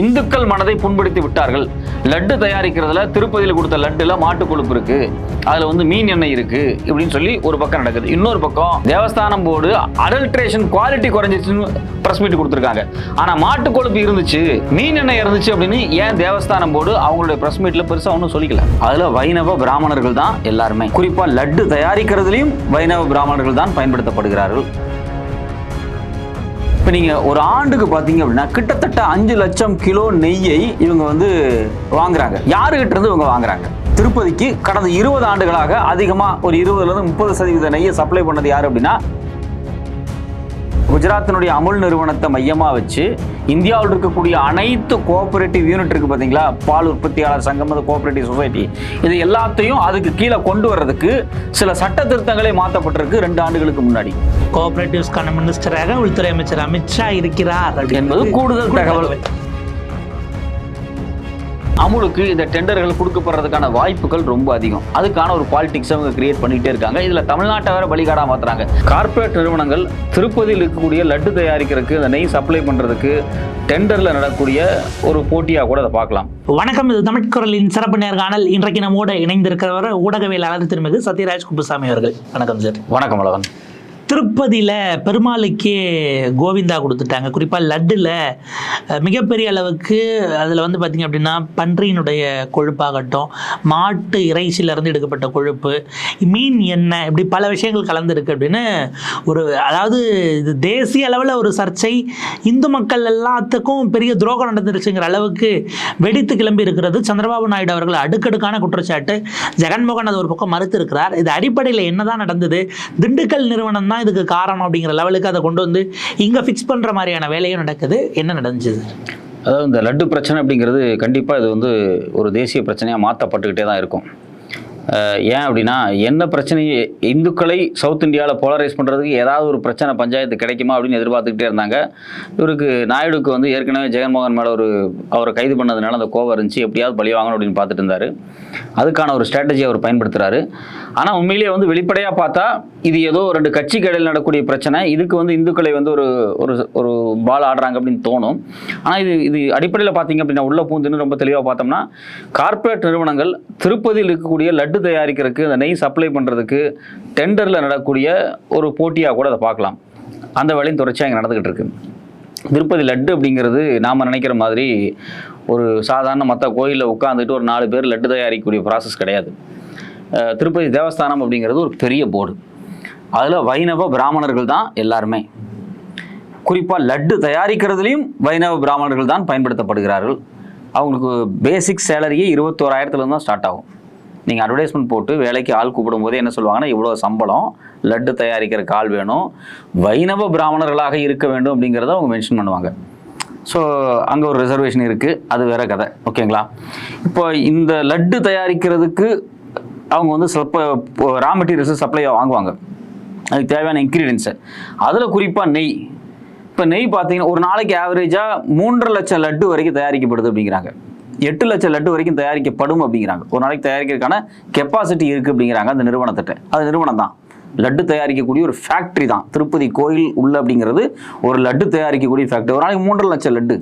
இந்துக்கள் மனதை புண்படுத்தி விட்டார்கள். லட்டு தயாரிக்கிறதுல திருப்பதியில் கொடுத்த லட்டுல மாட்டு கொழுப்பு இருக்கு. அதுல வந்து மீன் எண்ணெய் இருக்கு இப்படின்னு சொல்லி ஒரு பக்கம் நடக்குது. இன்னொரு பக்கம் தேவஸ்தானம் போர்டு அடல்ட்ரேஷன் குவாலிட்டி குறைஞ்சிச்சுன்னு பிரஸ் மீட் கொடுத்துருக்காங்க. ஆனா மாட்டு கொழுப்பு இருந்துச்சு மீன் எண்ணெய் இருந்துச்சு அப்படின்னு ஏன் தேவஸ்தானம் போர்டு அவங்களுடைய பிரஸ் மீட்ல பெருசா ஒன்றும் சொல்லிக்கல? அதுல வைணவ பிராமணர்கள் தான் எல்லாருமே. குறிப்பா லட்டு தயாரிக்கிறதுலயும் வைணவ பிராமணர்கள் தான் பயன்படுத்தப்படுகிறார்கள். இப்போ நீங்கள் ஒரு ஆண்டுக்கு பார்த்தீங்க அப்படின்னா கிட்டத்தட்ட அஞ்சு லட்சம் கிலோ நெய்யை இவங்க வந்து வாங்குறாங்க. யாருகிட்ட இருந்து இவங்க வாங்குறாங்க? திருப்பதிக்கு கடந்த இருபது ஆண்டுகளாக அதிகமாக ஒரு இருபதுலேருந்து முப்பது சதவீத நெய்யை சப்ளை பண்ணது யார் அப்படின்னா குஜராத்தினுடைய அமுல் நிறுவனத்தை மையமாக வச்சு இந்தியாவில் இருக்கக்கூடிய அனைத்து கோஆபரேட்டிவ் யூனிட் இருக்கு பார்த்தீங்களா பால் உற்பத்தியாளர் சங்கம் அது கோஆபரேட்டிவ் சொசைட்டி இது எல்லாத்தையும் அதுக்கு கீழே கொண்டு வர்றதுக்கு சில சட்ட திருத்தங்களே மாற்றப்பட்டிருக்கு ரெண்டு ஆண்டுகளுக்கு முன்னாடி. கோஆபரேட்டிவ்ஸ்க்கான மினிஸ்டராக உள்துறை அமைச்சர் அமித்ஷா இருக்கிறார். என்பது கூடுதல் தகவல். அமுலுக்கு இந்த டெண்டர்கள் கொடுக்கப்படுறதுக்கான வாய்ப்புகள் ரொம்ப அதிகம். அதுக்கான ஒரு பாலிடிக்ஸ் அவங்க கிரியேட் பண்ணிட்டே இருக்காங்க. இதுல தமிழ்நாட்டை வேற பலிகாடா மாத்துறாங்க. கார்ப்பரேட் நிறுவனங்கள் திருப்பதியில் இருக்கக்கூடிய லட்டு தயாரிக்கிறதுக்கு இந்த நெய் சப்ளை பண்றதுக்கு டெண்டர்ல நடக்கக்கூடிய ஒரு போட்டியா கூட அதை பார்க்கலாம். வணக்கம். இது தமிழ் குரலின் சிறப்பு நேர்காணல். இன்றைக்கு நம்மோட இணைந்திருக்கிறவர் ஊடகவியலாளர் திருமிகு சத்யராஜ் குப்புசாமி அவர்கள். வணக்கம் சார். வணக்கம் அழகன் திருப்பதியில் பெருமாளுக்கே கோவிந்தா கொடுத்துட்டாங்க. குறிப்பாக லட்டில் மிகப்பெரிய அளவுக்கு அதில் வந்து பார்த்திங்க அப்படின்னா பன்றியினுடைய கொழுப்பாகட்டும் மாட்டு இறைச்சியிலேருந்து எடுக்கப்பட்ட கொழுப்பு மீன் எண்ணெய் இப்படி பல விஷயங்கள் கலந்துருக்கு அப்படின்னு ஒரு அதாவது இது தேசிய அளவில் ஒரு சர்ச்சை. இந்து மக்கள் எல்லாத்துக்கும் பெரிய துரோகம் நடந்துருச்சுங்கிற அளவுக்கு வெடித்து கிளம்பி இருக்கிறது சந்திரபாபு நாயுடு அவர்கள் அடுக்கடுக்கான குற்றச்சாட்டு. ஜெகன்மோகன் அது ஒரு பக்கம் மறுத்து இருக்கிறார் இது அடிப்படையில் என்னதான் நடந்தது? திண்டுக்கல் நிறுவனம் தான் இதுக்கு காரணம் அப்படிங்கிற லெவலுக்கு அதை கொண்டு வந்து இங்கே ஃபிக்ஸ் பண்ணுற மாதிரியான வேலையும் நடக்குது. என்ன நடந்துச்சு? அதாவது இந்த லட்டு பிரச்சனை அப்படிங்கிறது கண்டிப்பாக இது வந்து ஒரு தேசிய பிரச்சனையாக மாற்றப்பட்டுக்கிட்டே தான் இருக்கும். ஏன் அப்படின்னா என்ன பிரச்சனையை இந்துக்களை சவுத் இந்தியாவில் போலரைஸ் பண்ணுறதுக்கு ஏதாவது ஒரு பிரச்சனை பஞ்சாயத்து கிடைக்குமா அப்படின்னு எதிர்பார்த்துக்கிட்டே இருந்தாங்க. இவருக்கு நாயுடுக்கு வந்து ஏற்கனவே ஜெகன்மோகன் மேலே ஒரு அவரை கைது பண்ணதுனால அந்த கோவம் இருந்துச்சு எப்படியாவது பழி வாங்கணும் அப்படின்னு பார்த்துட்டு இருந்தார். அதுக்கான ஒரு ஸ்ட்ராட்டஜி அவர் பயன்படுத்துகிறாரு ஆனால் உண்மையிலேயே வந்து வெளிப்படையாக பார்த்தா இது ஏதோ ரெண்டு கட்சி கடையில் நடக்கக்கூடிய பிரச்சனை. இதுக்கு வந்து இந்துக்களை வந்து ஒரு ஒரு ஒரு பால் ஆடுறாங்க அப்படின்னு தோணும். ஆனால் இது இது அடிப்படையில் பார்த்தீங்க அப்படின்னா உள்ள பூந்துன்னு ரொம்ப தெளிவாக பார்த்தோம்னா கார்ப்பரேட் நிறுவனங்கள் திருப்பதியில் இருக்கக்கூடிய லட்டு தயாரிக்கிறதுக்கு அந்த நெய் சப்ளை பண்ணுறதுக்கு டெண்டரில் நடக்கக்கூடிய ஒரு போட்டியாக கூட அதை பார்க்கலாம். அந்த வேலையும் தொடர்ச்சியாக இங்கே நடந்துக்கிட்டு இருக்கு. திருப்பதி லட்டு அப்படிங்கிறது நாம் நினைக்கிற மாதிரி ஒரு சாதாரண மற்ற கோயிலில் உட்காந்துட்டு ஒரு நாலு பேர் லட்டு தயாரிக்கக்கூடிய ப்ராசஸ் கிடையாது. திருப்பதி தேவஸ்தானம் அப்படிங்கிறது ஒரு பெரிய போர்டு அதில் வைணவ பிராமணர்கள் தான் எல்லாருமே. குறிப்பாக லட்டு தயாரிக்கிறதுலையும் வைணவ பிராமணர்கள் தான் பயன்படுத்தப்படுகிறார்கள். அவங்களுக்கு பேசிக் சேலரியே இருபத்தோராயிரத்துலேருந்து தான் ஸ்டார்ட் ஆகும். நீங்கள் அட்வர்டைஸ்மெண்ட் போட்டு வேலைக்கு ஆள் கூப்பிடும் போதே என்ன சொல்லுவாங்கன்னா இவ்வளோ சம்பளம் லட்டு தயாரிக்கிற ஆள் வேணும் வைணவ பிராமணர்களாக இருக்க வேண்டும் அப்படிங்கிறத அவங்க மென்ஷன் பண்ணுவாங்க. ஸோ அங்கே ஒரு ரிசர்வேஷன் இருக்குது அது வேற கதை. ஓகேங்களா இப்போ இந்த லட்டு தயாரிக்கிறதுக்கு அவங்க வந்து சில ரா மெட்டீரியல்ஸ் சப்ளை வாங்குவாங்க. அதுக்கு தேவையான இன்க்ரீடியன்ஸு அதில் குறிப்பாக நெய். இப்போ நெய் பார்த்தீங்கன்னா ஒரு நாளைக்கு ஆவரேஜாக மூன்றரை லட்சம் லட்டு வரைக்கும் தயாரிக்கப்படுது அப்படிங்கிறாங்க. எட்டு லட்சம் லட்டு வரைக்கும் தயாரிக்கப்படும் அப்படிங்கிறாங்க. ஒரு நாளைக்கு தயாரிக்கிறதுக்கான கெப்பாசிட்டி இருக்குது அப்படிங்கிறாங்க அந்த நிறுவனத்திட்ட. அது நிறுவனம் தான். லட்டு தயாரிக்கக்கூடிய ஒரு ஃபேக்ட்ரி தான். திருப்பதி கோயில் உள்ள அப்படிங்கிறது ஒரு லட்டு தயாரிக்கக்கூடிய ஃபேக்ட்ரி ஒரு நாளைக்கு மூன்றரை லட்சம் லட்டு.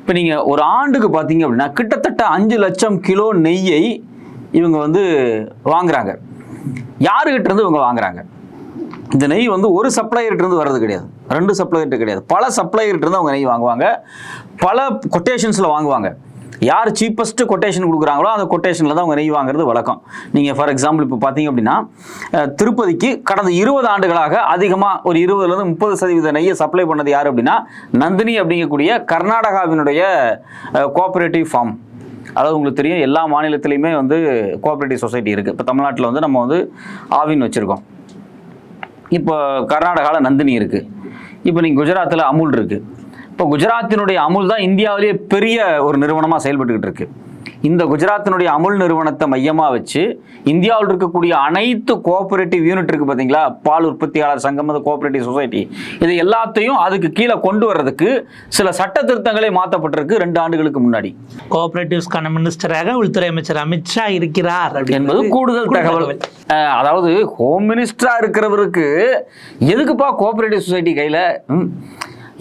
இப்போ நீங்கள் ஒரு ஆண்டுக்கு பார்த்தீங்க அப்படின்னா கிட்டத்தட்ட அஞ்சு லட்சம் கிலோ நெய்யை இவங்க வந்து வாங்குறாங்க. யாருக்கிட்ட இருந்து இவங்க வாங்குறாங்க? இந்த நெய் வந்து ஒரு சப்ளையர்கிட்ட இருந்து வர்றது கிடையாது. ரெண்டு சப்ளையர்கிட்ட கிடையாது. பல சப்ளையர்கிட்ட இருந்து அவங்க நெய் வாங்குவாங்க. பல கொட்டேஷன்ஸில் வாங்குவாங்க. யார் சீப்பஸ்ட்டு கொட்டேஷன் கொடுக்குறாங்களோ அந்த கொட்டேஷனில் தான் அவங்க நெய் வாங்குறது வழக்கம். நீங்கள் ஃபார் எக்ஸாம்பிள் இப்போ பார்த்தீங்க அப்படின்னா திருப்பதிக்கு கடந்த இருபது ஆண்டுகளாக அதிகமாக ஒரு இருபதுலேருந்து முப்பது சதவீத நெய்யை சப்ளை பண்ணது யார் அப்படின்னா நந்தினி அப்படிங்கக்கூடிய கர்நாடகாவினுடைய கோஆப்ரேட்டிவ் ஃபார்ம் அதாவது உங்களுக்கு தெரியும் எல்லா மாநிலத்திலையுமே வந்து கோஆப்ரேட்டிவ் சொசைட்டி இருக்குது இப்போ தமிழ்நாட்டில் வந்து நம்ம வந்து ஆவின் வச்சுருக்கோம். இப்போ கர்நாடகாவில் நந்தினி இருக்குது இப்போ நீங்கள் குஜராத்தில் அமுல் இருக்குது இப்போ குஜராத்தினுடைய அமுல் தான் இந்தியாவிலேயே பெரிய ஒரு நிறுவனமாக செயல்பட்டுக்கிட்டு இருக்கு. இந்த குஜராத்தினுடைய அமுல் நிறுவனத்தை மையமாக வச்சு இந்தியாவில் இருக்கக்கூடிய அனைத்து கோஆபரேட்டிவ் யூனிட் இருக்குது பார்த்தீங்களா பால் உற்பத்தியாளர் சங்கம் அது கோஆபரேட்டிவ் சொசைட்டி இது எல்லாத்தையும் அதுக்கு கீழே கொண்டு வர்றதுக்கு சில சட்ட திருத்தங்களே மாற்றப்பட்டிருக்கு ரெண்டு ஆண்டுகளுக்கு முன்னாடி. கோஆபரேட்டிவ்ஸ்க்கான மினிஸ்டராக உள்துறை அமைச்சர் அமித்ஷா இருக்கிறார் என்பது கூடுதல் தகவல். அதாவது ஹோம் மினிஸ்டரா இருக்கிறவருக்கு எதுக்குப்பா கோஆபரேட்டிவ் சொசைட்டி கையில?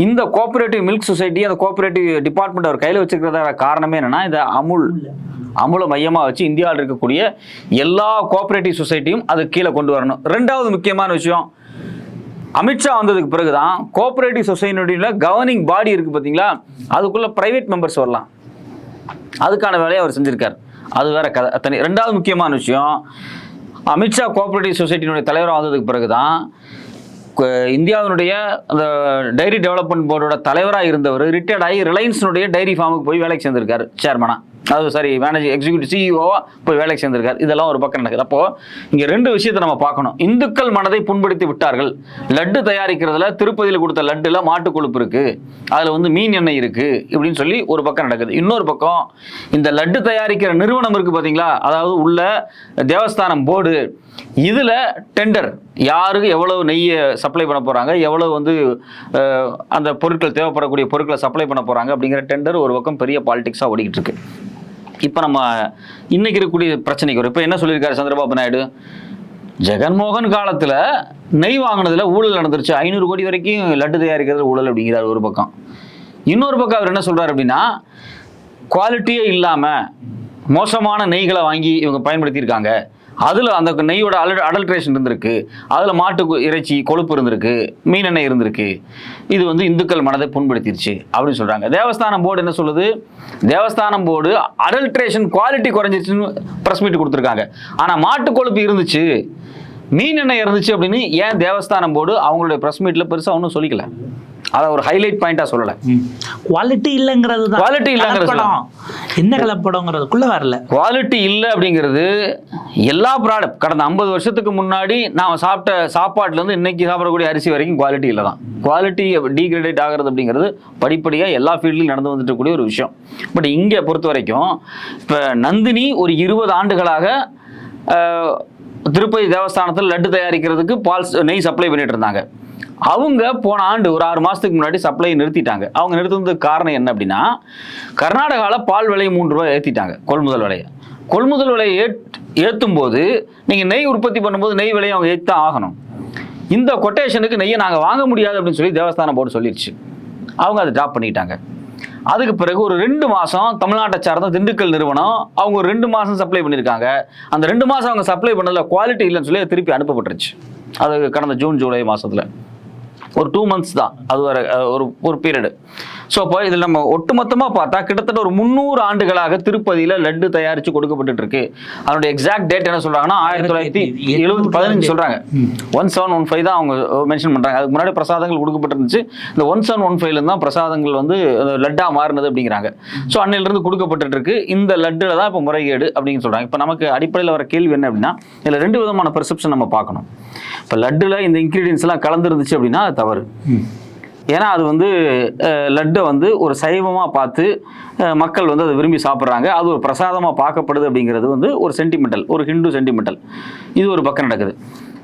இந்த கோஆபரேட்டிவ் மில்க் சொசைட்டி அந்த கோஆபரேட்டிவ் டிபார்ட்மெண்ட் அவர் கையில் வச்சிருக்கிறதா காரணமே என்னன்னா இந்த அமுல் அமுலை மையமாக வச்சு இந்தியாவில் இருக்கக்கூடிய எல்லா கோஆபரேட்டிவ் சொசைட்டியும் அது கீழே கொண்டு வரணும். ரெண்டாவது முக்கியமான விஷயம் அமித்ஷா வந்ததுக்கு பிறகு தான் கோஆபரேட்டிவ் சொசைட்டியோட கவர்னிங் பாடி இருக்குது பார்த்தீங்களா அதுக்குள்ளே ப்ரைவேட் மெம்பர்ஸ் வரலாம். அதுக்கான வேலையை அவர் செஞ்சிருக்கார். அது வேற கதை. தனி ரெண்டாவது முக்கியமான விஷயம் அமித்ஷா கோஆபரேட்டிவ் சொசைட்டியினுடைய தலைவராக வந்ததுக்கு பிறகு தான் இந்தியாவினுடைய அந்த டைரி டெவலப்மெண்ட் போர்டோட தலைவராக இருந்தவர் ரிட்டையர்ட் ஆகி ரிலையன்ஸினுடைய டைரி ஃபார்முக்கு போய் வேலைக்கு சேர்ந்திருக்காரு சேர்மனாக அது சாரி மேனேஜ் எக்ஸிக்யூட்டிவ் சிஇஓவா போய் வேலைக்கு சேர்ந்திருக்காரு. இதெல்லாம் ஒரு பக்கம் நடக்குது. அப்போ இங்க ரெண்டு விஷயத்தை நம்ம பார்க்கணும். இந்துக்கள் மனதை புண்படுத்தி விட்டார்கள். லட்டு தயாரிக்கிறதுல திருப்பதியில் கொடுத்த லட்டுல மாட்டு கொழுப்பு இருக்கு. அதுல வந்து மீன் எண்ணெய் இருக்கு இப்படின்னு சொல்லி ஒரு பக்கம் நடக்குது. இன்னொரு பக்கம் இந்த லட்டு தயாரிக்கிற நிறுவனம் இருக்கு பாத்தீங்களா? அதாவது உள்ள தேவஸ்தானம் போர்டு. இதுல டெண்டர் யாருக்கு எவ்வளவு நெய்யை சப்ளை பண்ண போறாங்க? எவ்வளவு வந்து அந்த பொருட்கள் தேவைப்படக்கூடிய பொருட்களை சப்ளை பண்ண போறாங்க? அப்படிங்கிற டெண்டர் ஒரு பக்கம் பெரிய பாலிடிக்ஸாக ஓடிக்கிட்டு இருக்கு. இப்போ நம்ம இன்னைக்கு இருக்கக்கூடிய பிரச்சனைக்கு வரும். இப்போ என்ன சொல்லியிருக்காரு சந்திரபாபு நாயுடு? ஜெகன்மோகன் காலத்தில் நெய் வாங்கினதுல ஊழல் நடந்துருச்சு. ஐநூறு கோடி வரைக்கும் லட்டு தயாரிக்கிறதுல ஊழல் அப்படிங்கிறார் ஒரு பக்கம். இன்னொரு பக்கம் அவர் என்ன சொல்கிறார் அப்படின்னா குவாலிட்டியே இல்லாமல் மோசமான நெய்களை வாங்கி இவங்க பயன்படுத்தியிருக்காங்க. அதில் அந்த நெய்யோட அல அடல்ட்ரேஷன் இருந்திருக்கு. அதில் மாட்டு இறைச்சி கொழுப்பு இருந்திருக்கு மீன் எண்ணெய் இருந்திருக்கு. இது வந்து இந்துக்கள் மனதை புண்படுத்திருச்சு அப்படின்னு சொல்கிறாங்க தேவஸ்தானம் போர்டு என்ன சொல்லுது? தேவஸ்தானம் போர்டு அடல்ட்ரேஷன் குவாலிட்டி குறைஞ்சிருச்சுன்னு ப்ரெஸ் மீட் கொடுத்துருக்காங்க. ஆனால் மாட்டு கொழுப்பு இருந்துச்சு. மீன் எண்ணெய் இருந்துச்சு அப்படின்னு ஏன் தேவஸ்தானம் போர்டு அவங்களுடைய ப்ரெஸ் மீட்டில் பெருசாக ஒன்றும் சொல்லிக்கல. அதை ஒரு ஹைலைட் பாயிண்ட்டாக சொல்லலை. குவாலிட்டி இல்லைங்கிறது தான். Quality இல்லைங்கிறது. என்ன கலப்படங்கிறதுக்குள்ள வரல. குவாலிட்டி இல்லை அப்படிங்கிறது எல்லா ப்ராடக்ட் கடந்த ஐம்பது வருஷத்துக்கு முன்னாடி நாம் சாப்பிட்ட சாப்பாட்டுலேருந்து இன்னைக்கு சாப்பிடக்கூடிய அரிசி வரைக்கும் குவாலிட்டி இல்லை தான். குவாலிட்டி டீக்ரேடேட் ஆகிறது அப்படிங்கிறது படிப்படியாக எல்லா ஃபீல்ட்லையும் நடந்து வந்துட்டு இருக்கக்கூடிய ஒரு விஷயம். பட் இங்கே பொறுத்த வரைக்கும் இப்போ நந்தினி ஒரு இருபது ஆண்டுகளாக திருப்பதி தேவஸ்தானத்தில் லட்டு தயாரிக்கிறதுக்கு பால் நெய் சப்ளை பண்ணிட்டு இருந்தாங்க. அவங்க போன ஆண்டு ஒரு ஆறு மாதத்துக்கு முன்னாடி சப்ளை நிறுத்திட்டாங்க. அவங்க நிறுத்துறதுக்கு காரணம் என்ன அப்படின்னா கர்நாடகாவில் பால் விலையை மூன்று ரூபாய் ஏற்றிட்டாங்க கொள்முதல் விலையை. கொள்முதல் விலையை ஏற் ஏற்றும் போது நீங்கள் நெய் உற்பத்தி பண்ணும்போது நெய் விலையை அவங்க ஏற்றி தான் ஆகணும். இந்த கொட்டேஷனுக்கு நெய்யை நாங்கள் வாங்க முடியாது அப்படின்னு சொல்லி தேவஸ்தானம் போர்டு சொல்லிடுச்சு அவங்க அதை ட்ராப் பண்ணிட்டாங்க. அதுக்கு பிறகு ஒரு ரெண்டு மாதம் தமிழ்நாட்டை சார்ந்த திண்டுக்கல் நிறுவனம் அவங்க ஒரு ரெண்டு மாதம் சப்ளை பண்ணியிருக்காங்க. அந்த ரெண்டு மாதம் அவங்க சப்ளை பண்ணதில் குவாலிட்டி இல்லைன்னு சொல்லி திருப்பி அனுப்பப்பட்டுருச்சு. அது கடந்த ஜூன் ஜூலை மாதத்தில் ஒரு டூ மந்த்ஸ் தான். அது ஒரு ஒரு ஒரு பீரியடு ஸோ அப்போ இதில் நம்ம ஒட்டுமொத்தமாக பார்த்தா கிட்டத்தட்ட ஒரு முந்நூறு ஆண்டுகளாக திருப்பதியில் லட்டு தயாரித்து கொடுக்கப்பட்டுட்டு இருக்கு அதனுடைய எக்ஸாக்ட் டேட் என்ன சொல்கிறாங்கன்னா ஆயிரத்தி தொள்ளாயிரத்தி எழுபத்தி பதினஞ்சு சொல்கிறாங்க ஒன் செவன் ஒன் ஃபைவ் தான் அவங்க மென்ஷன் பண்ணுறாங்க அதுக்கு முன்னாடி பிரசாதங்கள் கொடுக்கப்பட்டிருந்துச்சு. இந்த ஒன் செவன் ஒன் ஃபைவ்ல தான் பிரசாதங்கள் வந்து லட்டாக மாறினது அப்படிங்கிறாங்க. ஸோ அன்னையிலிருந்து கொடுக்கப்பட்டுட்டு இருக்கு இந்த லட்டில் தான் இப்போ முறைகேடு அப்படின்னு சொல்கிறாங்க இப்போ நமக்கு அடிப்படையில் வர கேள்வி என்ன அப்படின்னா இதில் ரெண்டு விதமான பெர்செப்ஷன் நம்ம பார்க்கணும். இப்போ லட்டில் இந்த இன்க்ரீடியன்ஸ் எல்லாம் கலந்துருந்துச்சு அப்படின்னா தவறு. ஏன்னா அது வந்து லட்டை வந்து ஒரு சைவமாக பார்த்து மக்கள் வந்து அதை விரும்பி சாப்பிட்றாங்க. அது ஒரு பிரசாதமாக பார்க்கப்படுது அப்படிங்கிறது வந்து ஒரு சென்டிமெண்டல் ஒரு ஹிந்து சென்டிமெண்டல் இது ஒரு பக்கம் நடக்குது.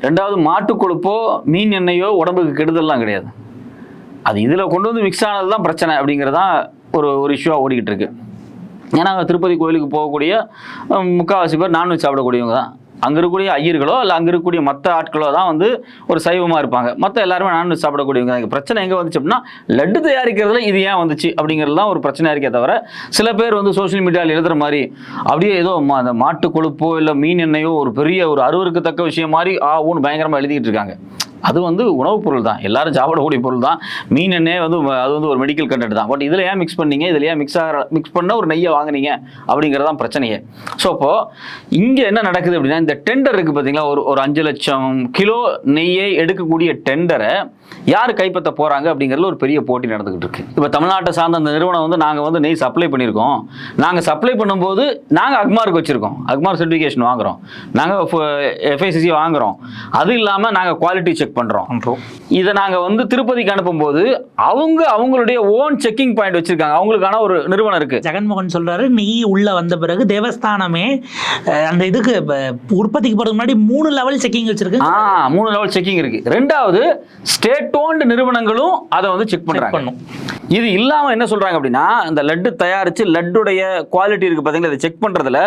ரெண்டாவது மாட்டு கொழுப்போ மீன் எண்ணெயோ உடம்புக்கு கெடுதல்லாம் கிடையாது. அது இதில் கொண்டு வந்து மிக்ஸ் ஆனது தான் பிரச்சனை அப்படிங்கிறது தான் ஒரு ஒரு இஷ்யூவாக ஓடிக்கிட்டு இருக்கு. ஏன்னா திருப்பதி கோயிலுக்கு போகக்கூடிய முக்கால்வாசி பேர் நான்வெஜ் சாப்பிடக்கூடியவங்க தான். அங்கே இருக்கக்கூடிய ஐயர்களோ இல்லை அங்கே இருக்கக்கூடிய மற்ற ஆட்களோ தான் வந்து ஒரு சைவமாக இருப்பாங்க. மற்ற எல்லாருமே நான்வெஜ் சாப்பிடக்கூடியவங்க பிரச்சனை எங்கே வந்துச்சு அப்படின்னா லட்டு தயாரிக்கிறதுல இது ஏன் வந்துச்சு அப்படிங்கிறது தான் ஒரு பிரச்சனையாக இருக்கே தவிர சில பேர் வந்து சோஷியல் மீடியாவில் எழுதுகிற மாதிரி அப்படியே ஏதோ அந்த மாட்டு கொழுப்போ இல்லை மீன் எண்ணெயோ ஒரு பெரிய ஒரு அருவருக்கத்தக்க விஷயம் மாதிரி ஆ ஊன்னு பயங்கரமாக எழுதிக்கிட்டு இருக்காங்க. அது வந்து உணவுப் பொருள் தான். எல்லாரும் சாப்பிடக்கூடிய பொருள் தான். மீன் எண்ணெய் வந்து அது வந்து ஒரு மெடிக்கல் கண்டென்ட் தான். பட் இதில் ஏன் மிக்ஸ் பண்ணீங்க? இதில் ஏன் மிக்ஸ் ஆகிற மிக்ஸ் பண்ண ஒரு நெய்யை வாங்குனீங்க? அப்படிங்கிறது தான் பிரச்சனையே. ஸோ அப்போது இங்கே என்ன நடக்குது அப்படின்னா இந்த டெண்டர் இருக்குது பார்த்தீங்களா ஒரு ஒரு அஞ்சு லட்சம் கிலோ நெய்யை எடுக்கக்கூடிய டெண்டரை யார் கைப்பற்ற போகிறாங்க அப்படிங்கிறதுல ஒரு பெரிய போட்டி நடந்துகிட்டு இருக்கு. இப்போ தமிழ்நாட்டை சார்ந்த அந்த நிறுவனம் வந்து நாங்கள் வந்து நெய் சப்ளை பண்ணியிருக்கோம். நாங்கள் சப்ளை பண்ணும்போது நாங்கள் அக்மார்க் வச்சுருக்கோம். அக்மார்க் சர்டிஃபிகேஷன் வாங்குறோம். நாங்கள் எஃப்ஐசிசி வாங்குகிறோம் அது இல்லாமல் நாங்கள் குவாலிட்டி செக் பண்ணுறோம் இதை நாங்கள் வந்து திருப்பதிக்கு அனுப்பும்போது அவங்க அவங்களுடைய ஓன் செக்கிங் பாயிண்ட் வச்சுருக்காங்க. அவங்களுக்கான ஒரு நிறுவனம் இருக்குது ஜெகன்மோகன் சொல்றாரு நெய் உள்ள வந்த பிறகு தேவஸ்தானமே அந்த இதுக்கு உற்பத்திக்கு போறதுக்கு முன்னாடி மூணு லெவல் செக்கிங் வச்சிருக்கு. ஆ மூணு லெவல் செக்கிங் இருக்கு. ரெண்டாவது ஸ்டேட் ஓன்டு நிறுவனங்களும் அதை வந்து செக் பண்றாங்க. இது இல்லாம என்ன சொல்றாங்க அப்படின்னா இந்த லட்டு தயாரிச்சு லட்டுடைய குவாலிட்டி இருக்கு பாத்தீங்களா? அதை செக் பண்றதுல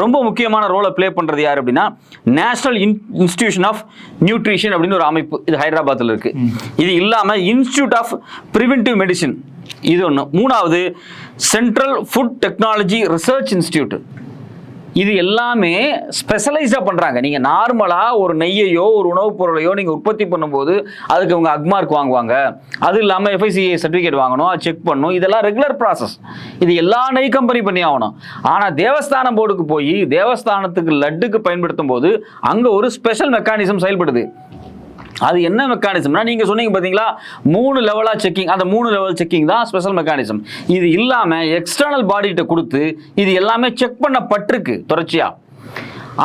ரொம்ப முக்கியமான ரோலை ப்ளே பண்றது யார் அப்படின்னா நேஷனல் இன்ஸ்டிடியூஷன் ஆஃப் நியூட்ரிஷன் அப்படின்னு ஒரு அமைப்பு அமைப்பு இது ஹைதராபாத்தில் இருக்கு. இது இல்லாம இன்ஸ்டியூட் ஆஃப் பிரிவென்டிவ் மெடிசின் இது ஒன்று மூணாவது central food technology research institute இது எல்லாமே ஸ்பெஷலைஸாக பண்ணுறாங்க நீங்கள் நார்மலாக ஒரு நெய்யையோ ஒரு உணவுப் பொருளையோ நீங்கள் உற்பத்தி பண்ணும்போது அதுக்கு அவங்க அக்மார்க் வாங்குவாங்க. அது இல்லாமல் எஃப்ஐசிஐ சர்டிஃபிகேட் வாங்கணும். அது செக் பண்ணணும். இதெல்லாம் ரெகுலர் ப்ராசஸ் இது எல்லா நெய் கம்பெனி பண்ணி ஆகணும். ஆனால் தேவஸ்தானம் போர்டுக்கு போய் தேவஸ்தானத்துக்கு லட்டுக்கு பயன்படுத்தும் போது அங்கே ஒரு ஸ்பெஷல் மெக்கானிசம் செயல்படுது. அது என்ன மெக்கானிசம்னா நீங்க சொன்னீங்க பாத்தீங்களா? மூணு லெவலா செக்கிங் அந்த மூணு லெவல் செக்கிங் தான் ஸ்பெஷல் மெக்கானிசம் இது இல்லாம எக்ஸ்டர்னல் பாடிகிட்ட கொடுத்து இது எல்லாமே செக் பண்ணப்பட்டிருக்கு தொடர்ச்சியா.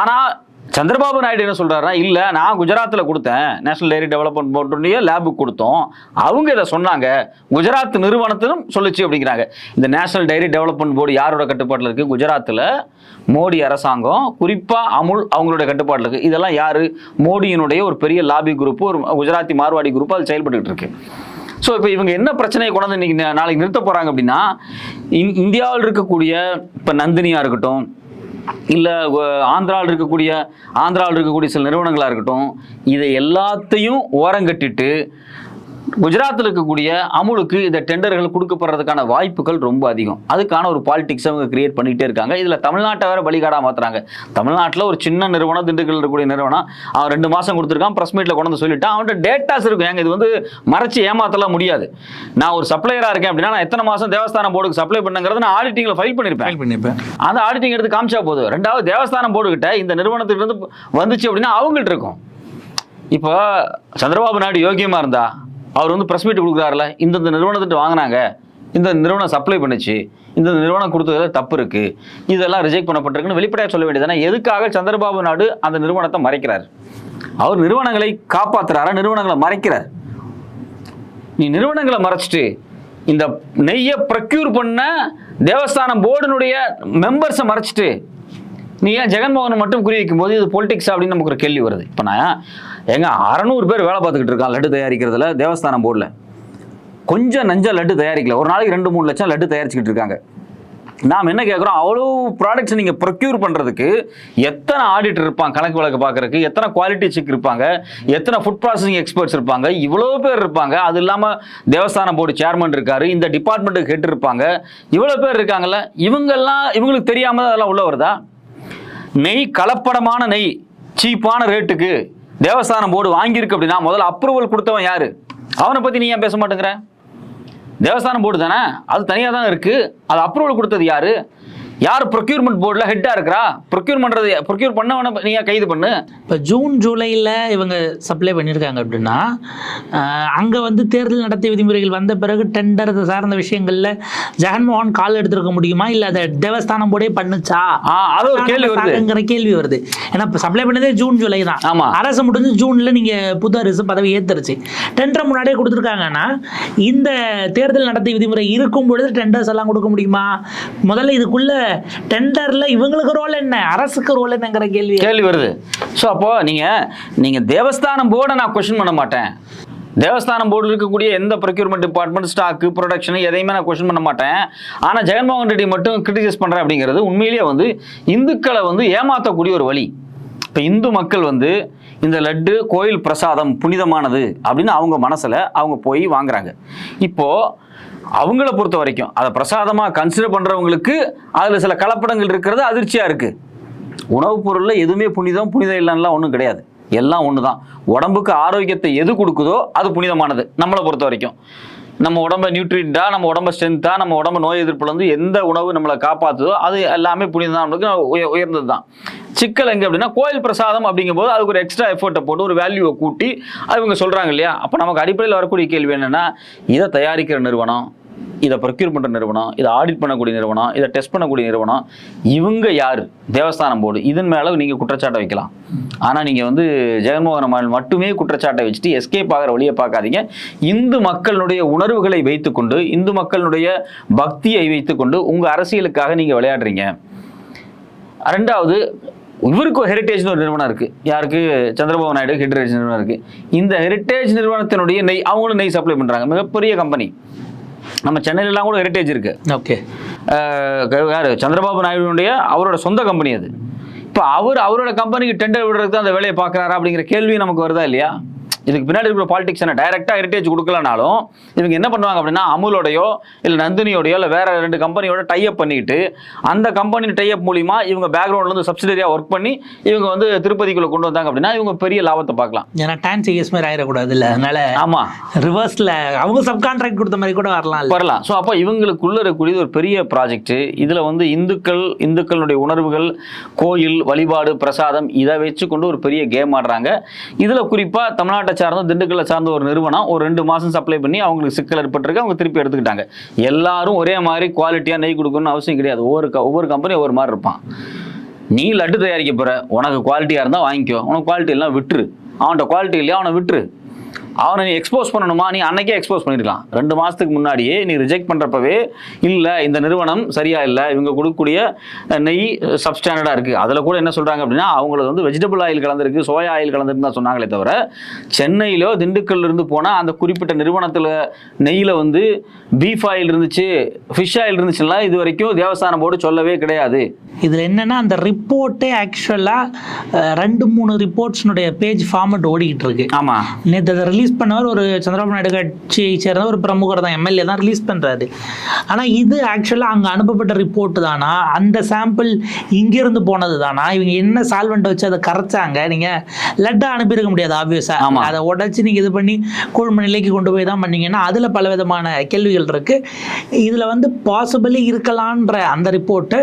ஆனால் சந்திரபாபு நாயுடு என்ன சொல்றாருன்னா இல்லை நான் குஜராத்தில் கொடுத்தேன். நேஷனல் டைரி டெவலப்மெண்ட் போர்டுடைய லேபுக்கு கொடுத்தோம்? அவங்க இதை சொன்னாங்க. குஜராத் நிறுவனத்திலும் சொல்லுச்சு அப்படிங்கிறாங்க. இந்த நேஷனல் டைரி டெவலப்மெண்ட் போர்டு யாரோட கட்டுப்பாட்டில் இருக்குது குஜராத்தில் மோடி அரசாங்கம் குறிப்பாக அமுல் அவங்களுடைய கட்டுப்பாட்டில் இருக்குது இதெல்லாம் யார்? மோடியினுடைய ஒரு பெரிய லாபி குரூப் ஒரு குஜராத்தி மார்வாடி குரூப் அது செயல்பட்டுக்கிட்டு இருக்கு. ஸோ இப்போ இவங்க என்ன பிரச்சனையை கொண்டாந்து இன்னைக்கு நாளைக்கு நிறுத்த போகிறாங்க அப்படின்னா இந்- இந்தியாவில் இருக்கக்கூடிய இப்போ நந்தினியாக இருக்கட்டும் இல்லை ஆந்திராவில் இருக்கக்கூடிய ஆந்திராவில் இருக்கக்கூடிய சில நிறுவனங்களாக இருக்கட்டும் இதை எல்லாத்தையும் ஓரங்கட்டிட்டு குஜராத்தில் இருக்கக்கூடிய அமுலுக்கு இந்த டெண்டர்கள் கொடுக்கப்படுறதுக்கான வாய்ப்புகள் ரொம்ப அதிகம். அதுக்கான ஒரு பாலிடிக்ஸ் அவங்க கிரியேட் பண்ணிகிட்டே இருக்காங்க. இதில் தமிழ்நாட்டை வேற பலிகாடா மாத்துறாங்க. தமிழ்நாட்டில் ஒரு சின்ன நிறுவனம் திண்டுக்கல் இருக்கக்கூடிய நிறுவனம் அவன் ரெண்டு மாதம் கொடுத்துருக்கான் ப்ரெஸ் மீட்டில் கொண்டு வந்து சொல்லிட்டான். அவன்கிட்ட டேட்டாஸ் இருக்கும் ஏங்க இது வந்து மறைச்சு ஏமாத்தலாம் முடியாது. நான் ஒரு சப்ளையராக இருக்கேன் அப்படின்னா நான் எத்தனை மாதம் தேவஸ்தானம் போர்டுக்கு சப்ளை பண்ணுங்கிறத நான் ஆடிட்டிங்கில் ஃபைல் பண்ணியிருப்பேன் ஃபைல் பண்ணிப்பேன் அந்த ஆடிட்டிங் எடுத்து காமிச்சா போதும். ரெண்டாவது தேவஸ்தானம் போர்டு கிட்ட இந்த நிறுவனத்திலிருந்து வந்துச்சு அப்படின்னா அவங்கள்ட்ட இருக்கும். இப்போ சந்திரபாபு நாயுடு யோகியமா இருந்தா அவர் வந்து ப்ரெஸ் மீட் கொடுக்குறாருல இந்தந்த நிறுவனத்திட்ட வாங்கினாங்க இந்த நிறுவனம் சப்ளை பண்ணுச்சு இந்த நிறுவனம் கொடுத்ததுல தப்பு இருக்கு இதெல்லாம் ரிஜெக்ட் பண்ணப்பட்டிருக்குன்னு வெளிப்படையாக சொல்ல வேண்டியது எதுக்காக சந்திரபாபு நாடு அந்த நிறுவனத்தை மறைக்கிறார்? அவர் நிறுவனங்களை காப்பாத்துறாரா நிறுவனங்களை மறைக்கிறார்? நீ நிறுவனங்களை மறைச்சிட்டு இந்த நெய்யை ப்ரொக்யூர் பண்ண தேவஸ்தானம் போர்டினுடைய மெம்பர்ஸை மறைச்சிட்டு நீ ஏன் ஜெகன்மோகனை மட்டும் குறி வைக்கும் போது இது பொலிட்டிக்ஸ் அப்படின்னு நமக்கு ஒரு கேள்வி வருது. இப்போ நான் எங்க அறநூறு பேர் வேலை பார்த்துக்கிட்டு இருக்கான் லட்டு தயாரிக்கிறதுல தேவஸ்தானம் போர்டில். கொஞ்சம் நஞ்ச லட்டு தயாரிக்கல. ஒரு நாளைக்கு ரெண்டு மூணு லட்சம் லட்டு தயாரிச்சுக்கிட்டு இருக்காங்க. நாம் என்ன கேட்குறோம் அவ்வளோ ப்ராடக்ட்ஸ் நீங்கள் ப்ரொக்யூர் பண்ணுறதுக்கு எத்தனை ஆடிட்டர் இருப்பாங்க கணக்கு வழக்கு பார்க்குறதுக்கு? எத்தனை குவாலிட்டி செக் இருப்பாங்க? எத்தனை ஃபுட் ப்ராசஸிங் எக்ஸ்பர்ட்ஸ் இருப்பாங்க? இவ்வளோ பேர் இருப்பாங்க. அது இல்லாமல் தேவஸ்தானம் போர்டு சேர்மன் இருக்கார் இந்த டிபார்ட்மெண்ட்டுக்கு ஹெட் இருப்பாங்க. இவ்வளோ பேர் இருக்காங்கல்ல? இவங்கெல்லாம் இவங்களுக்கு தெரியாமல் அதெல்லாம் உள்ள வருதா? நெய் கலப்படமான நெய் சீப்பான ரேட்டுக்கு தேவஸ்தானம் போர்டு வாங்கியிருக்கு அப்படின்னா முதல்ல அப்ரூவல் கொடுத்தவன் யாரு? அவனை பற்றி நீ ஏன் பேச மாட்டேங்கிற? தேவஸ்தானம் போர்டு தானே? அது தனியாக தான் இருக்கு. அது அப்ரூவல் கொடுத்தது யாரு? யார் ப்ரொக்யூர்மெண்ட் போர்டில் ஹெட்டாக இருக்கிறா? ப்ரொக்யூர் பண்ணுறது ப்ரொக்யூர் பண்ணவன நீ ஏன் கைது பண்ணு? இப்போ ஜூன் ஜூலையில் இவங்க சப்ளை பண்ணியிருக்காங்க அப்படின்னா அங்கே வந்து தேர்தல் நடத்தை விதிமுறைகள் வந்த பிறகு டெண்டர் சார்ந்த விஷயங்களில் ஜெகன்மோகன் கால் எடுத்திருக்க முடியுமா? இல்லை அதை தேவஸ்தானம் போர்டே பண்ணுச்சா? அது ஒரு கேள்வி வருது. சாருங்கிற கேள்வி வருது. ஏன்னா இப்போ சப்ளை பண்ணதே ஜூன் ஜூலை தான். ஆமா. அரசு முடிஞ்சு ஜூன்ல நீங்க புது அரசு பதவி ஏத்துருச்சு. டெண்டர் முன்னாடியே கொடுத்துருக்காங்கன்னா இந்த தேர்தல் நடத்தை விதிமுறை இருக்கும் பொழுது டெண்டர்ஸ் எல்லாம் கொடுக்க முடியுமா? முதல்ல இதுக்குள்ள டெண்டர்ல இவங்களுக்கு ரோல் என்ன? அரசுக்கு ரோல் என்னங்கிற கேள்வி. கேள்வி வருது. ஸோ அப்போ நீங்க நீங்க தேவஸ்தானம் போர்டை நான் கொஸ்டின் பண்ண மாட்டேன். தேவஸ்தானம் போர்டில் இருக்கக்கூடிய எந்த ப்ரொக்யூர்மெண்ட் டிபார்ட்மெண்ட் ஸ்டாக்கு ப்ரொடக்ஷன் எதையுமே நான் கொஸ்டின் பண்ண மாட்டேன். ஆனால் ஜெகன்மோகன் ரெட்டி மட்டும் கிரிட்டிசைஸ் பண்ணுறேன் அப்படிங்கிறது உண்மையிலேயே வந்து இந்துக்களை வந்து ஏமாற்றக்கூடிய ஒரு வழி. இப்போ இந்து மக்கள் வந்து இந்த லட்டு கோயில் பிரசாதம் புனிதமானது அப்படின்னு அவங்க மனசில் அவங்க போய் வாங்குறாங்க. இப்போது அவங்கள பொறுத்த வரைக்கும். அதை பிரசாதமாக கன்சிடர் பண்ணுறவங்களுக்கு அதில் சில கலப்படங்கள் இருக்கிறது அதிர்ச்சியாக இருக்குது உணவுப் பொருளில் எதுவுமே புனிதம் புனிதம் இல்லைன்னா ஒன்றும் கிடையாது. எல்லாம் ஒன்று தான் உடம்புக்கு ஆரோக்கியத்தை எது கொடுக்குதோ அது புனிதமானது நம்மளை பொறுத்த வரைக்கும். நம்ம உடம்ப நியூட்ரியண்ட்டாக நம்ம உடம்ப ஸ்ட்ரென்த்தாக நம்ம உடம்ப நோய் எதிர்ப்புலேருந்து எந்த உணவு நம்மளை காப்பாற்றுதோ அது எல்லாமே புனிதம் தான் நம்மளுக்கு. உய உயர்ந்தது தான். சிக்கல் எங்கே அப்படின்னா கோயில் பிரசாதம் அப்படிங்கும்போது அதுக்கு ஒரு எக்ஸ்ட்ரா எஃபர்ட்டை போட்டு ஒரு வேல்யூவை கூட்டி அது இவங்க சொல்கிறாங்க இல்லையா? அப்போ நமக்கு அடிப்படையில் வரக்கூடிய கேள்வி என்னென்னா இதை தயாரிக்கிற நிறுவனம் இதை ப்ரொக்யூர் பண்ணுற நிறுவனம் இதை ஆடிட் பண்ணக்கூடிய நிறுவனம் இதை டெஸ்ட் பண்ணக்கூடிய நிறுவனம் இவங்க யார்? தேவஸ்தானம் போர்டு. இதன் மேலே நீங்கள் குற்றச்சாட்டை வைக்கலாம். ஆனால் நீங்கள் வந்து ஜெகன்மோகன் மேல் மட்டுமே குற்றச்சாட்டை வச்சுட்டு எஸ்கேப் ஆகிற வழியை பார்க்காதீங்க. இந்து மக்களுடைய உணர்வுகளை வைத்துக்கொண்டு இந்து மக்களுடைய பக்தியை வைத்துக்கொண்டு உங்கள் அரசியலுக்காக நீங்கள் விளையாடுறீங்க. ரெண்டாவது இவருக்கு ஒரு ஹெரிட்டேஜ்னு ஒரு நிறுவனம் இருக்குது யாருக்கு? சந்திரபாபு நாயுடு ஹெரிட்டேஜ் நிறுவனம் இருக்குது இந்த ஹெரிட்டேஜ் நிறுவனத்தினுடைய நெய் அவங்களும் நெய் சப்ளை பண்ணுறாங்க மிகப்பெரிய கம்பெனி நம்ம சென்னையிலலாம் கூட ஹெரிட்டேஜ் இருக்கு. ஓகே. யாரு? சந்திரபாபு நாயுடுனுடைய அவரோட சொந்த கம்பெனி அது. இப்போ அவர் அவரோட கம்பெனிக்கு டெண்டர் விடுறதுக்கு அந்த வேலையை பார்க்குறாரா அப்படிங்கிற கேள்வி நமக்கு வருதா இல்லையா? இதுக்கு பின்னாடி இருக்கிற பாலிடிக்ஸ் என்ன? டைரெக்டாக ஹெரிட்டேஜ் கொடுக்கலனாலும் இவங்க என்ன பண்ணுவாங்க அப்படின்னா அமுலோடையோ இல்லை நந்தினியோடையோ இல்லை வேற ரெண்டு கம்பெனியோட டைப் பண்ணிட்டு அந்த கம்பெனி டைப் மூலிமா இவங்க பேக்ரவுண்ட்ல இருந்து சப்சிடரியாக ஒர்க் பண்ணி இவங்க வந்து திருப்பதிக்குள்ள கொண்டு வந்தாங்க அப்படின்னா இவங்க பெரிய லாபத்தை பார்க்கலாம். ஏன்னா டான்ஸ் ஏஸ் மாதிரி ஆயிடக்கூடாது இல்லை அதனால ஆமா. ரிவர்ஸ்ல அவங்க சப்கான்ட்ராக்ட் கொடுத்த மாதிரி கூட வரலாம் வரலாம். ஸோ அப்போ இவங்களுக்குள்ள இருக்கக்கூடியது ஒரு பெரிய ப்ராஜெக்ட் இதில் வந்து இந்துக்கள் இந்துக்களுடைய உணர்வுகள் கோயில் வழிபாடு பிரசாதம் இதை வச்சு கொண்டு ஒரு பெரிய கேம் ஆடுறாங்க. இதில் குறிப்பாக தமிழ்நாட்டை சார்ந்த திண்டுக்கல்லை சார்ந்த ஒரு நிறுவனம் ஒரு ரெண்டு மாதம் சப்ளை பண்ணி அவங்களுக்கு சிக்கல் ஏற்பட்டிருக்கு அவங்க திருப்பி எடுத்துக்கிட்டாங்க. எல்லாரும் ஒரே மாதிரி குவாலிட்டியாக நெய் கொடுக்கணும்னு அவசியம் கிடையாது. ஒவ்வொரு க- ஒவ்வொரு கம்பெனி ஒவ்வொரு மாதிரி இருப்பான். நீ லட்டு தயாரிக்க போகிற உனக்கு குவாலிட்டியாக இருந்தால் வாங்கிக்கோ. உனக்கு குவாலிட்டி எல்லாம் விட்டுரு. அவன்கிட்ட குவாலிட்டி இல்லையா அவனை விட்டுரு. அவனை நீ எக்ஸ்போஸ் பண்ணணுமா? நீ அன்னைக்கே எக்ஸ்போஸ் பண்ணிருக்கலாம். ரெண்டு மாதத்துக்கு முன்னாடியே நீ ரிஜெக்ட் பண்ணுறப்பவே இல்லை இந்த நிறுவனம் சரியா இல்லை இவங்க கொடுக்கக்கூடிய நெய் சப்ஸ்டாண்டர்டாக இருக்குது அதில் கூட என்ன சொல்கிறாங்க அப்படின்னா அவங்களுக்கு வந்து வெஜிடபிள் ஆயில் கலந்துருக்கு சோயா ஆயில் கலந்துருக்கு தான் சொன்னாங்களே தவிர சென்னையிலோ திண்டுக்கல்ல இருந்து போனால் அந்த குறிப்பிட்ட நிறுவனத்தில் நெய்யில் வந்து பீஃப் ஆயில் இருந்துச்சு ஃபிஷ் ஆயில் இருந்துச்சுன்னா இது வரைக்கும் தேவஸ்தானம் போர்டு சொல்லவே கிடையாது. இதுல என்னன்னா அந்த ரிப்போர்ட்டே ஆக்சுவலா ரெண்டு மூணு ரிப்போர்ட்ஸ்னுடைய பேஜ் ஃபார்மட் ஓடிக்கிட்டு இருக்கு. ஆமாம் நேற்று அதை ரிலீஸ் பண்ணவர் ஒரு சந்திரபாபு நாயுடு கட்சியை சேர்ந்த ஒரு பிரமுகர் தான் எம்எல்ஏ தான் ரிலீஸ் பண்ணுறாரு ஆனால் இது ஆக்சுவலாக அங்கே அனுப்பப்பட்ட ரிப்போர்ட் தானா? அந்த சாம்பிள் இங்கிருந்து போனது தானா? இவங்க என்ன சால்வெண்ட் வச்சு அதை கரைச்சாங்க? நீங்கள் லட்டா அனுப்பியிருக்க முடியாது ஆப்வியஸாக. அதை உடச்சி நீங்கள் இது பண்ணி கூழ்ம நிலைக்கு கொண்டு போய் தான் பண்ணீங்கன்னா அதில் பல விதமான கேள்விகள் இருக்குது இதில் வந்து பாசிபிளி இருக்கலான்ற அந்த ரிப்போர்ட்டு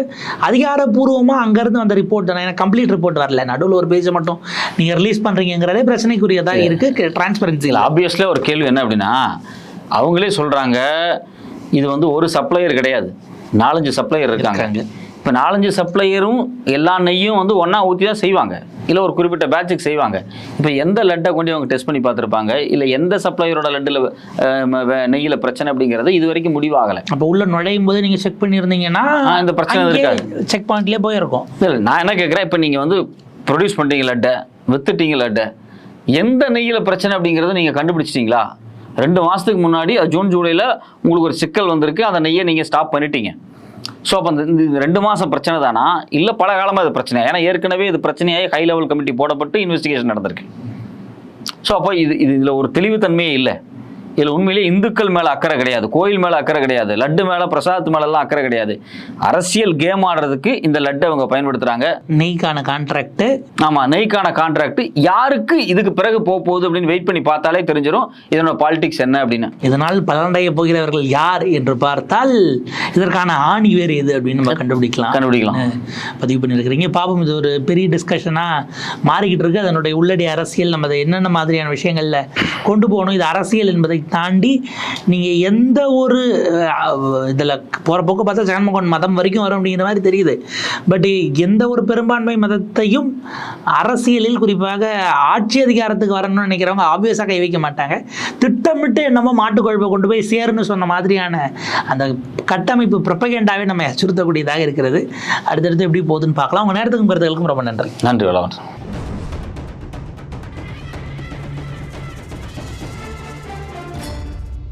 அதிகாரப்பூர்வமாக அங்கேருந்து அந்த ரிப்போர்ட் எனக்கு கம்ப்ளீட் ரிப்போர்ட் வரல. நடுவில் ஒரு பேஜை மட்டும். நீங்கள் ரிலீஸ் பண்ணுறீங்கிறதே பிரச்சனைக்குரியதாக இருக்குது டிரான்ஸ்பரன்சி இல்லை ஆப்வியஸ்லி ஒரு கேள்வி என்ன அப்படின்னா அவங்களே சொல்கிறாங்க இது வந்து ஒரு சப்ளையர் கிடையாது. நாலஞ்சு சப்ளையர் இருக்காங்க. இப்போ நாலஞ்சு சப்ளையரும் எல்லா நெய்யும் வந்து ஒன்றா ஊற்றி தான் செய்வாங்க. இல்லை ஒரு குறிப்பிட்ட பேட்சுக்கு செய்வாங்க. இப்போ எந்த லட்டை கொண்டு அவங்க டெஸ்ட் பண்ணி பார்த்துருப்பாங்க? இல்லை எந்த சப்ளையரோட லட்டில் நெய்யில் பிரச்சனை அப்படிங்கிறது இது வரைக்கும் முடிவாகலை. அப்போ உள்ள நுழையும் போது நீங்கள் செக் பண்ணியிருந்தீங்கன்னா இந்த பிரச்சனை இருக்காது. செக் பாயிண்ட்லேயே போயிருக்கும். இல்லை நான் என்ன கேட்குறேன் இப்போ நீங்கள் வந்து ப்ரொடியூஸ் பண்ணுறீங்க லட்டை வித்துட்டீங்க லட்டை எந்த நெய்யில் பிரச்சனை அப்படிங்கிறத நீங்கள் கண்டுபிடிச்சிட்டிங்களா? ரெண்டு மாதத்துக்கு முன்னாடி ஜூன் ஜூலையில் உங்களுக்கு ஒரு சிக்கல் வந்திருக்கு. அந்த நெய்யை நீங்கள் ஸ்டாப் பண்ணிட்டீங்க. ஸோ அப்போ அந்த இந்த ரெண்டு மாதம் பிரச்சனை தானா? இல்லை பல காலமாக இது பிரச்சனை. ஏன்னா ஏற்கனவே இது பிரச்சனையாகி ஹை லெவல் கமிட்டி போடப்பட்டு இன்வெஸ்டிகேஷன் நடந்திருக்கு. ஸோ அப்போ இது இது இதில் ஒரு தெளிவுத்தன்மையே இல்லை. இதில் உண்மையிலேயே இந்துக்கள் மேலே அக்கறை கிடையாது கோயில் மேலே அக்கறை கிடையாது லட்டு மேலே பிரசாதத்து மேலெல்லாம் அக்கறை கிடையாது. அரசியல் கேம் ஆடுறதுக்கு இந்த லட்டை அவங்க பயன்படுத்துகிறாங்க நெய்க்கான கான்ட்ராக்ட் ஆமாம் நெய்க்கான கான்ட்ராக்ட் யாருக்கு இதுக்கு பிறகு போக போகுது அப்படின்னு வெயிட் பண்ணி பார்த்தாலே தெரிஞ்சிடும் இதனோட பாலிடிக்ஸ் என்ன அப்படின்னு. இதனால் பலனடைய போகிறவர்கள் யார் என்று பார்த்தால் இதற்கான ஆணி வேறு எது அப்படின்னு நம்ம கண்டுபிடிக்கலாம். கண்டுபிடிக்கலாம். பதிவு பண்ணியிருக்கிறீங்க? பாப்போம் இது ஒரு பெரிய டிஸ்கஷனாக மாறிக்கிட்டு இருக்கு. அதனுடைய உள்ளடி அரசியல் நம்ம அதை என்னென்ன மாதிரியான விஷயங்களில் கொண்டு போகணும் இது அரசியல் என்பதை தாண்டி நீங்கள் எந்த ஒரு இதில் போகிற போக்கு பார்த்தா ஜெகன்மோகன் மதம் வரைக்கும் வரும் அப்படிங்கிற மாதிரி தெரியுது. பட் எந்த ஒரு பெரும்பான்மை மதத்தையும் அரசியலில் குறிப்பாக ஆட்சி அதிகாரத்துக்கு வரணும்னு நினைக்கிறவங்க ஆப்வியஸாக கை வைக்க மாட்டாங்க. திட்டமிட்டு என்னமோ மாட்டுக்குழப்பை கொண்டு போய் சேருன்னு சொன்ன மாதிரியான அந்த கட்டமைப்பு ப்ரொப்பகேண்டாவே நம்ம அச்சுறுத்தக்கூடியதாக இருக்கிறது. அடுத்தடுத்து எப்படி போகுதுன்னு பார்க்கலாம். உங்கள் நேரத்துக்கும் கருத்துக்களுக்கும் ரொம்ப நன்றி. நன்றி வளவன்